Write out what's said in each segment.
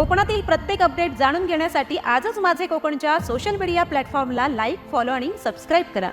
कोकणातील प्रत्येक अपडेट जाणून घेण्यासाठी आजच माझे कोकणच्या सोशल मीडिया प्लॅटफॉर्मला लाईक फॉलो आणि सबस्क्राईब करा.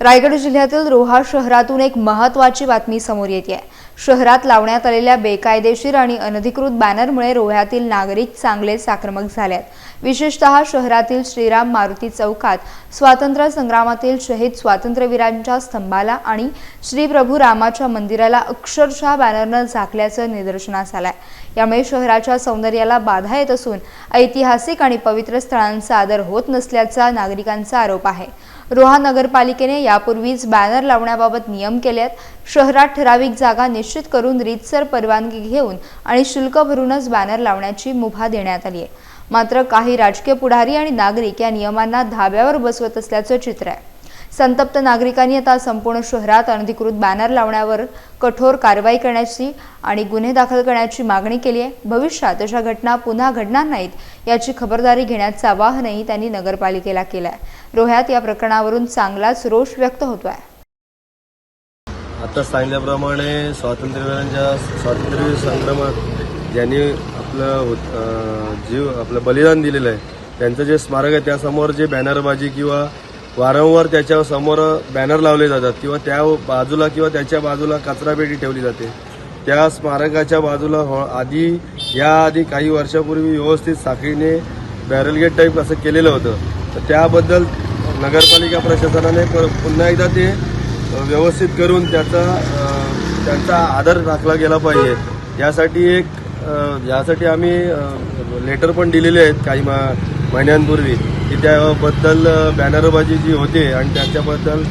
रायगड जिल्ह्यातील रोहा शहरातून एक महत्त्वाची बातमी समोर येते शहरात लावण्यात आलेल्या बेकायदेशीर आणि अनधिकृत बॅनरमुळे रोह्यातील नागरिक चांगलेच आक्रमक झाल्यात विशेषतः शहरातील श्रीराम मारुती चौकात स्वातंत्र्य संग्रामातील शहीद स्वातंत्र्यवीरांच्या स्तंभाला आणि श्री प्रभू रामाच्या मंदिराला अक्षरशः बॅनरनं झाकल्याचं निदर्शनास आलंय. यामुळे शहराच्या सौंदर्याला बाधा येत असून ऐतिहासिक आणि पवित्र स्थळांचा आदर होत नसल्याचा नागरिकांचा आरोप आहे. रोहा नगरपालिकेने यापूर्वीच बॅनर लावण्याबाबत नियम केले आहेत शहरात ठराविक जागा निश्चित निश्चित करून रीतसर परवानगी घेऊन आणि शुल्क भरूनच बॅनर लावण्याची मुभा देण्यात आली आहे. मात्र काही राजकीय पुढारी आणि नागरिक या नियमांना धाब्यावर बसवत असल्याचं चित्र आहे. संतप्त नागरिकांनी आता संपूर्ण शहरात अनधिकृत बॅनर लावण्यावर कठोर कारवाई करण्याची आणि गुन्हे दाखल करण्याची मागणी केली आहे. भविष्यात अशा घटना पुन्हा घडणार नाहीत याची खबरदारी घेण्याचं आवाहनही त्यांनी नगरपालिकेला केलं आहे रोह्यात या प्रकरणावरून चांगलाच रोष व्यक्त होतो आहे आता सांगितल्याप्रमाणे स्वातंत्र्यवीरांच्या स्वातंत्र्य संग्रामात ज्यांनी आपलं होत- जीव आपलं बलिदान दिलेलं आहे त्यांचं जे स्मारक आहे त्यासमोर जे बॅनरबाजी किंवा वारंवार त्याच्यासमोर बॅनर लावले जातात किंवा त्या बाजूला किंवा त्याच्या बाजूला कचरापेटी ठेवली जाते त्या स्मारकाच्या बाजूला हो- आधी या आधी काही वर्षापूर्वी व्यवस्थित साखळीने बॅरलगेट टाईप असं केलेलं होतं. तर त्याबद्दल नगरपालिका प्रशासनाने प- पुन्हा एकदा ते व्यवस्थित करून त्याचा त्यांचा आदर राखला गेला पाहिजे. यासाठी एक यासाठी आम्ही लेटर पण दिलेले आहेत काही मा- महिन्यांपूर्वी की त्याबद्दल बॅनरबाजी जी होते आणि त्याच्याबद्दल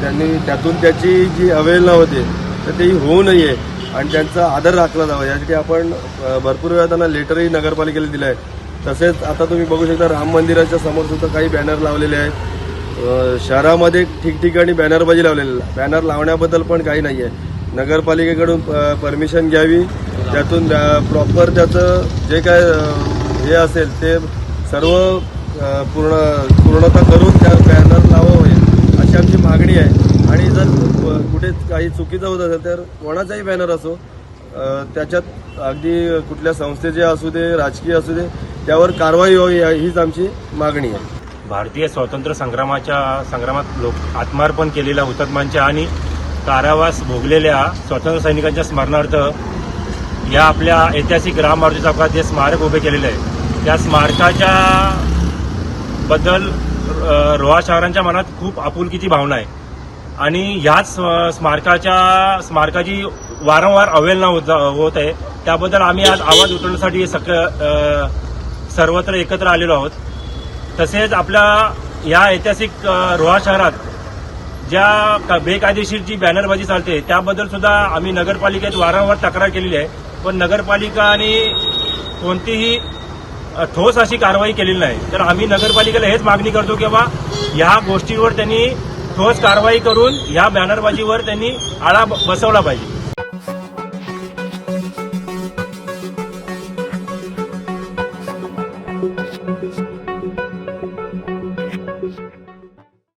त्यांनी त्यातून त्याची जी अवेलना होते तर ती होऊ नये आणि त्यांचा आदर राखला जावा. यासाठी आपण भरपूर वेळा त्यांना लेटरही नगरपालिकेला दिलं आहे तसेच आता तुम्ही बघू शकता राम मंदिराच्या समोर सुद्धा काही बॅनर लावलेले आहेत. शहरामध्ये ठिकठिकाणी बॅनरबाजी लावलेली बॅनर लावण्याबद्दल पण काही नाही आहे नगरपालिकेकडून परमिशन घ्यावी. त्यातून प्रॉपर त्याचं जे काय हे असेल ते सर्व पूर्ण पूर्णता करून त्या बॅनर लावावे. अशी आमची मागणी आहे. आणि जर कुठे काही चुकीचं होत असेल तर कोणाचाही बॅनर असो त्याच्यात अगदी कुठल्या संस्थेचे असू दे राजकीय असू दे त्यावर कारवाई व्हावी हीच आमची मागणी आहे. भारतीय स्वातंत्र्य संग्रामाच्या संग्रामात लोक आत्मार्पण केलेल्या हुतात्मांच्या आणि कारावास भोगलेल्या स्वातंत्र्य सैनिकांच्या स्मरणार्थ या आपल्या ऐतिहासिक राम मारुती चौकात जे स्मारक उभे केलेले आहे. त्या स्मारकाच्या बद्दल रोहा शहरांच्या मनात खूप आपुलकीची भावना आहे. आणि ह्याच स्मारकाच्या स्मारकाची वारंवार अवहेलना होत होत आहे. त्याबद्दल आम्ही आज आवाज उठवण्यासाठी सक सर्वत्र एकत्र आलेलो आहोत. तसेच आपल्या या ऐतिहासिक रोहा शहरात ज्या बेकायदेशीर जी बॅनरबाजी चालते त्याबद्दल सुद्धा आम्ही नगरपालिकेत वारंवार तक्रार केलेली आहे. पण नगरपालिकाने कोणतीही ठोस अशी कारवाई केलेली नाही. तर आम्ही नगरपालिकेला हेच मागणी करतो की बा ह्या गोष्टीवर त्यांनी ठोस कारवाई करून ह्या बॅनरबाजीवर त्यांनी आळा बसवला पाहिजे.